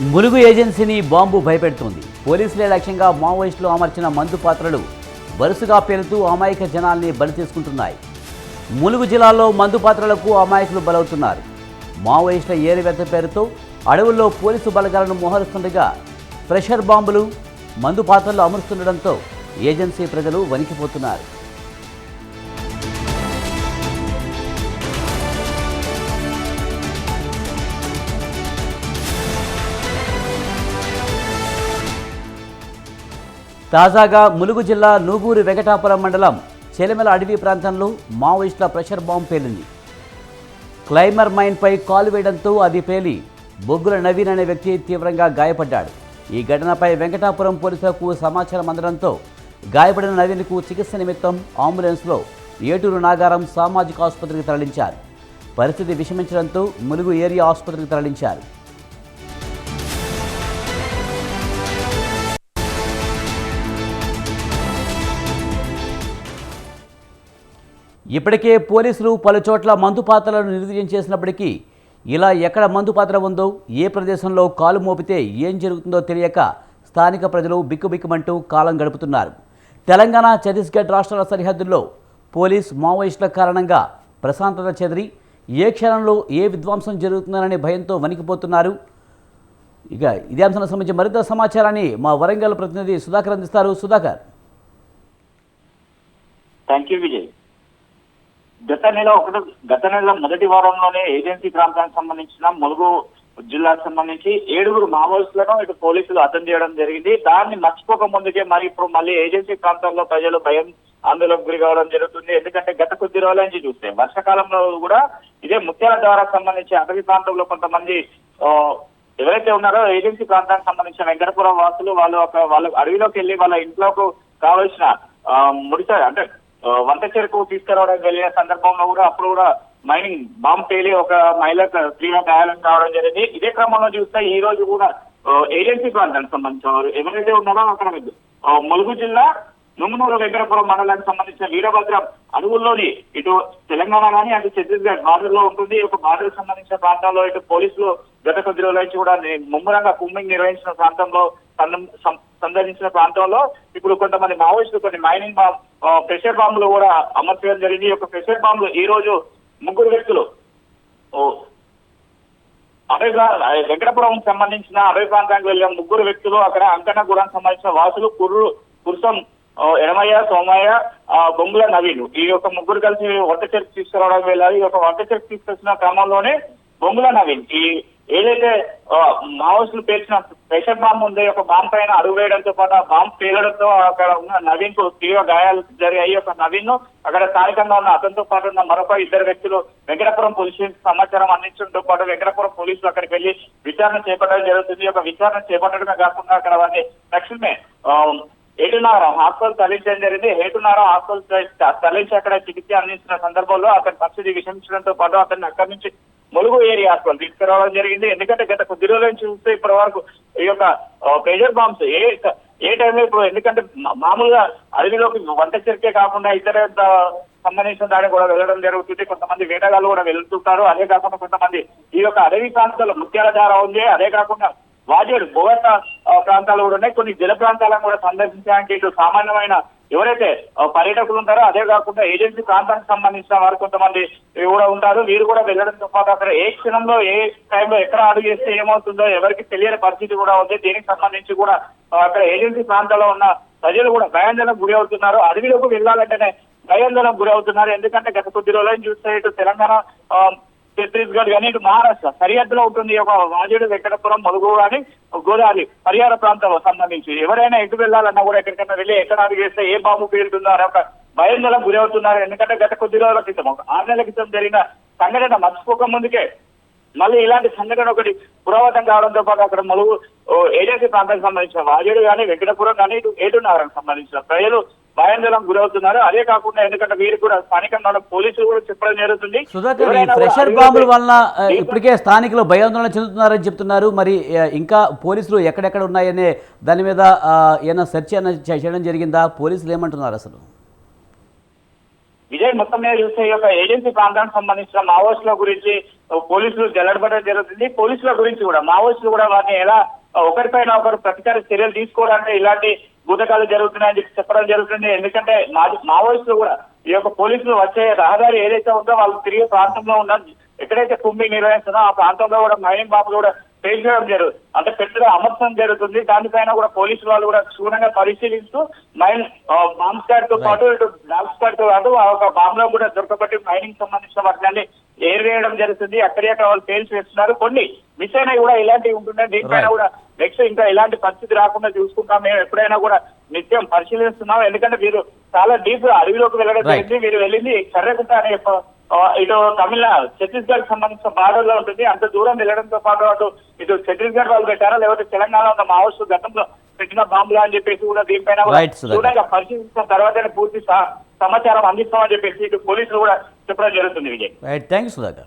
Mulugu ఏజెన్సీని bomb భయపెడుతోంది. పోలీసులే లక్ష్యంగా మావోయిస్టులు అమర్చిన మందు పాత్రలు వరుసగా పేలుతూ అమాయక జనాల్ని బలి తీసుకుంటున్నాయి ములుగు జిల్లాలో మందు పాత్రలకు అమాయకులు బలవుతున్నారు. మావోయిస్టుల ఏరివేత పేరుతో అడవుల్లో పోలీసు బలగాలను మోహరిస్తుండగా ప్రెషర్ బాంబులు మందు పాత్రలు అమరుస్తుండడంతో ఏజెన్సీ ప్రజలు వణికిపోతున్నారు. తాజాగా ములుగు జిల్లా నూగూరు వెంకటాపురం మండలం చెలిమెల అడవి ప్రాంతంలో మావోయిస్టుల ప్రెషర్ బాంబు పేలింది. క్లైమర్ మైన్పై కాలు వేయడంతో అది పేలి బొగ్గుల నవీన్ అనే వ్యక్తి తీవ్రంగా గాయపడ్డాడు. ఈ ఘటనపై వెంకటాపురం పోలీసులకు సమాచారం అందడంతో గాయపడిన నవీన్కు చికిత్స నిమిత్తం అంబులెన్స్లో ఏటూరు నాగారం సామాజిక ఆసుపత్రికి తరలించారు. పరిస్థితి విషమించడంతో ములుగు ఏరియా ఆసుపత్రికి తరలించారు. ఇప్పటికే పోలీసులు పలు చోట్ల మందు పాత్రలను నిర్వీర్యం చేసినప్పటికీ ఇలా ఎక్కడ మందు పాత్ర ఉందో ఏ ప్రదేశంలో కాలు మోపితే ఏం జరుగుతుందో తెలియక స్థానిక ప్రజలు బిక్కుబిక్కుమంటూ కాలం గడుపుతున్నారు. తెలంగాణ ఛత్తీస్గఢ్ రాష్ట్రాల సరిహద్దుల్లో పోలీస్ మావోయిస్టుల కారణంగా ప్రశాంతత చెదిరి ఏ క్షణంలో ఏ విధ్వంసం జరుగుతుందనే భయంతో వణికిపోతున్నారు. ఇక ఇదే అంశానికి సంబంధించి మరింత సమాచారాన్ని మా వరంగల్ ప్రతినిధి సుధాకర్ అందిస్తారు. సుధాకర్. థ్యాంక్ యూ విజయ్ గత నెల ఒకటి గత నెల మొదటి వారంలోనే ఏజెన్సీ ప్రాంతానికి సంబంధించిన ములుగు జిల్లాకు సంబంధించి ఏడుగురు మావోయిస్టులను ఇటు పోలీసులు అటెండ్ చేయడం జరిగింది. దాన్ని మర్చిపోక ముందుకే మరి ఇప్పుడు మళ్ళీ ఏజెన్సీ ప్రాంతాల్లో ప్రజలు భయం ఆందోళనకు గురి కావడం జరుగుతుంది. ఎందుకంటే గత కొద్ది రోజుల నుంచి చూస్తే వర్షాకాలంలో కూడా ఇదే ముత్యాల ద్వారా సంబంధించి అటవీ ప్రాంతంలో కొంతమంది ఆ, ఎవరైతే ఉన్నారో ఏజెన్సీ ప్రాంతానికి సంబంధించిన వెంకటపురం వాసులు వాళ్ళు ఒక వాళ్ళ అడవిలోకి వెళ్ళి వాళ్ళ ఇంట్లోకి కావలసిన ఆ, అంటే వంట చెరుకు తీసుకురావడానికి వెళ్ళిన సందర్భంలో కూడా అప్పుడు కూడా మైనింగ్ బాంబ్ పేలి ఒక మహిళ స్త్రీగా గాయాలను కావడం జరిగింది. ఇదే క్రమంలో చూస్తే ఈ రోజు కూడా ఏజెన్సీ ప్రాంతానికి సంబంధించిన వారు ఎవరైతే ఉన్నారో అక్కడ ములుగు జిల్లా నుంగునూరు వెంకటపురం మండలానికి సంబంధించిన వీరభద్రం అడవుల్లోని ఇటు తెలంగాణ కానీ అటు ఛత్తీస్గఢ్ బార్డర్లో ఉంటుంది. ఒక బార్డర్ సంబంధించిన ప్రాంతాల్లో ఇటు పోలీసులు గత కొద్ది రోజుల నుంచి కూడా ముమ్మరంగా కుమ్మింగ్ నిర్వహించిన ప్రాంతంలో సందర్శించిన ప్రాంతంలో ఇప్పుడు కొంతమంది మావోయిస్టులు కొన్ని మైనింగ్ బాంబ్ ప్రెషర్ బాంబులు కూడా అమర్చడం జరిగింది. ఈ యొక్క ప్రెషర్ బాంబులు ఈ రోజు ముగ్గురు వ్యక్తులు ఓ, వెంకటపురం సంబంధించిన అభయ ప్రాంతానికి వెళ్ళిన ముగ్గురు వ్యక్తులు అక్కడ అంకన్నగూడెం సంబంధించిన వాసులు కుర్రు కుర్సం ఎడమయ్య సోమయ్య బొంగుల నవీన్ ఈ యొక్క ముగ్గురు కలిసి వంట చర్చ తీసుకురావడానికి వెళ్ళారు. ఈ యొక్క వంట చర్చ తీసుకొచ్చిన క్రమంలోనే బొంగుల నవీన్ ఈ ఏదైతే ఆ, మావోయిస్టులు పేర్చిన ప్రెషర్ బాంబ్ ఉంది ఒక బాంబ్ పైన అడుగు వేయడంతో పాటు ఆ బాంబ్ పేలడంతో అక్కడ ఉన్న నవీన్కు తీవ్ర గాయాలు జరిగాయి. ఒక నవీన్ను అక్కడ స్థానికంగా ఉన్న అతనితో పాటు ఉన్న మరొక ఇద్దరు వ్యక్తులు వెంకటపురం పోలీసు సమాచారం అందించడంతో పాటు వెంకటపురం పోలీసులు అక్కడికి వెళ్ళి విచారణ చేపట్టడం జరుగుతుంది. ఒక విచారణ చేపట్టడమే కాకుండా అక్కడ వారిని తక్షణమే ఏటునారం హాస్పిటల్ తరలించడం జరిగింది. ఏటునారం హాస్పిటల్ తరలించి అక్కడ చికిత్స అందించిన సందర్భంలో అతని పరిస్థితి విషమించడంతో పాటు అతన్ని అక్కడి నుంచి ములుగు ఏరియా హాస్పిటల్ తీసుకురావడం జరిగింది. ఎందుకంటే గత కొద్ది రోజుల నుంచి చూస్తే ఇప్పటి వరకు ఈ యొక్క ప్రెషర్ బాంబ్స్ ఏ ఏ టైంలో ఇప్పుడు ఎందుకంటే మామూలుగా అడవిలోకి వంట చెరికే కాకుండా ఇతర సంబంధించిన దానికి కూడా వెళ్ళడం జరుగుతుంది. కొంతమంది వేటగాళ్ళు కూడా వెళ్తుంటారు. అదే కాకుండా కొంతమంది ఈ యొక్క అడవి ప్రాంతాల్లో ముత్యాల ధార ఉంది. అదే కాకుండా వాజేడు భువన ప్రాంతాలు కూడా ఉన్నాయి. కొన్ని జల ప్రాంతాలను కూడా సందర్శించడానికి ఇటు సామాన్యమైన ఎవరైతే పర్యాటకులు ఉంటారో అదే కాకుండా ఏజెన్సీ ప్రాంతానికి సంబంధించిన వారు కొంతమంది కూడా ఉంటారు. వీరు కూడా వెళ్ళడంతో పాటు అక్కడ ఏ క్షణంలో ఏ టైంలో ఎక్కడ అడుగు చేస్తే ఏమవుతుందో ఎవరికి తెలియని పరిస్థితి కూడా ఉంది. దీనికి సంబంధించి కూడా అక్కడ ఏజెన్సీ ప్రాంతాల్లో ఉన్న ప్రజలు కూడా భయాందోళనకు గురి అవుతున్నారు. అడవిలోకి వెళ్ళాలంటేనే భయాందోళనకు గురి అవుతున్నారు. ఎందుకంటే గత కొద్ది రోజులను చూస్తే ఇటు తెలంగాణ ఆ, ఛత్తీస్గఢ్ కానీ ఇటు మహారాష్ట్ర. సరిహద్దులో ఉంటుంది ఒక వాజుడు వాజేడు వెంకటపురం ములుగు కానీ గోదావరి పరిహార ప్రాంతాలకు సంబంధించి. ఎవరైనా ఎటు వెళ్ళాలన్నా కూడా ఎక్కడికైనా వెళ్ళి ఎక్కడ అడుగు చేస్తే ఏ బాంబు పేరుతున్నారు ఒక భయందోళన గురి అవుతున్నారు. ఎందుకంటే గత కొద్ది రోజుల క్రితం ఒక ఆరు నెలల క్రితం జరిగిన సంఘటన మర్చిపోక ముందుకే మళ్ళీ ఇలాంటి సంఘటన ఒకటి పురావతం కావడంతో పాటు అక్కడ మలుగు ఏజెన్సీ ప్రాంతానికి సంబంధించిన వాజేడు కానీ వెంకటపురం కానీ ఇటు ఏటు సంబంధించిన ప్రజలు భయాందోళన గురవుతున్నారు. అదే కాకుండా ఎందుకంటే వీరు కూడా స్థానికంగా ఉన్న పోలీసులు కూడా చెప్పడం జరుగుతుంది. సుధాకర్ ప్రెషర్ బాంబుల వలన ఇప్పటికే స్థానికులు భయాందోళన చెందుతున్నారని చెప్తున్నారు. మరి ఇంకా పోలీసులు ఎక్కడెక్కడ ఉన్నాయనే దాని మీద ఏమైనా సెర్చ్ చేయడం జరిగిందా? పోలీసులు ఏమంటున్నారు అసలు? విజయ్ మొత్తం మీద చూస్తే ఈ యొక్క ఏజెన్సీ ప్రాంతానికి సంబంధించిన మావోయిస్టుల గురించి పోలీసులు జల్లడబడడం జరుగుతుంది. పోలీసుల గురించి కూడా మావోయిస్టులు కూడా వారిని ఎలా ఒకరిపైన ఒకరు ప్రతికార చర్యలు తీసుకోవడానికి ఇలాంటి భూతకాలు జరుగుతున్నాయని చెప్పి చెప్పడం జరుగుతుంది. ఎందుకంటే మావోయిస్టులు కూడా ఈ యొక్క పోలీసులు వచ్చే రహదారి ఏదైతే ఉందో వాళ్ళు తిరిగే ప్రాంతంలో ఉన్న ఎక్కడైతే కుంభి నిర్వహిస్తుందో ఆ ప్రాంతంలో కూడా మైనింగ్ బాబులు కూడా పేల్చడం జరుగుతుంది అంటే పెట్టడం అమర్చడం జరుగుతుంది. దానిపైన కూడా పోలీసు వాళ్ళు కూడా క్షుణ్ణంగా పరిశీలిస్తూ మైన్ బాంబ్ స్క్వాడ్తో పాటు ఇటు డాగ్ స్క్వాడ్తో పాటు ఆ ఒక బాంబ్లో కూడా దొరకబట్టి మైనింగ్ సంబంధించిన వాటిని ఏరివేయడం జరుగుతుంది. అక్కడక్కడ వాళ్ళు పేల్చి వేస్తున్నారు. కొన్ని మిస్ అయినా కూడా ఇలాంటివి ఉంటున్నాయి దీనిపైన. కూడా నెక్స్ట్ ఇంకా ఇలాంటి పరిస్థితి రాకుండా చూసుకుంటాం. మేము ఎప్పుడైనా కూడా నిత్యం పరిశీలిస్తున్నాం. ఎందుకంటే మీరు చాలా డీప్ అడవిలోకి వెళ్ళడం. జరిగింది. మీరు వెళ్ళింది కర్రగుట్ట అనే ఇటు తమిళనాడు ఛత్తీస్గఢ్ సంబంధించిన బార్డర్లో ఉంటుంది. అంత దూరం వెళ్ళడంతో పాటు అటు ఇటు ఛత్తీస్గఢ్ వాళ్ళు పెట్టారా? లేకపోతే తెలంగాణ ఉన్న మావోయిస్టు గతంలో పెట్టిన బాంబులు అని చెప్పేసి కూడా దీనిపైన కూడా పరిశీలించిన తర్వాతనే పూర్తి సమాచారం అందిస్తామని చెప్పేసి ఇటు పోలీసులు కూడా చెప్పడం జరుగుతుంది Vijay. Right thank you Sudhakar.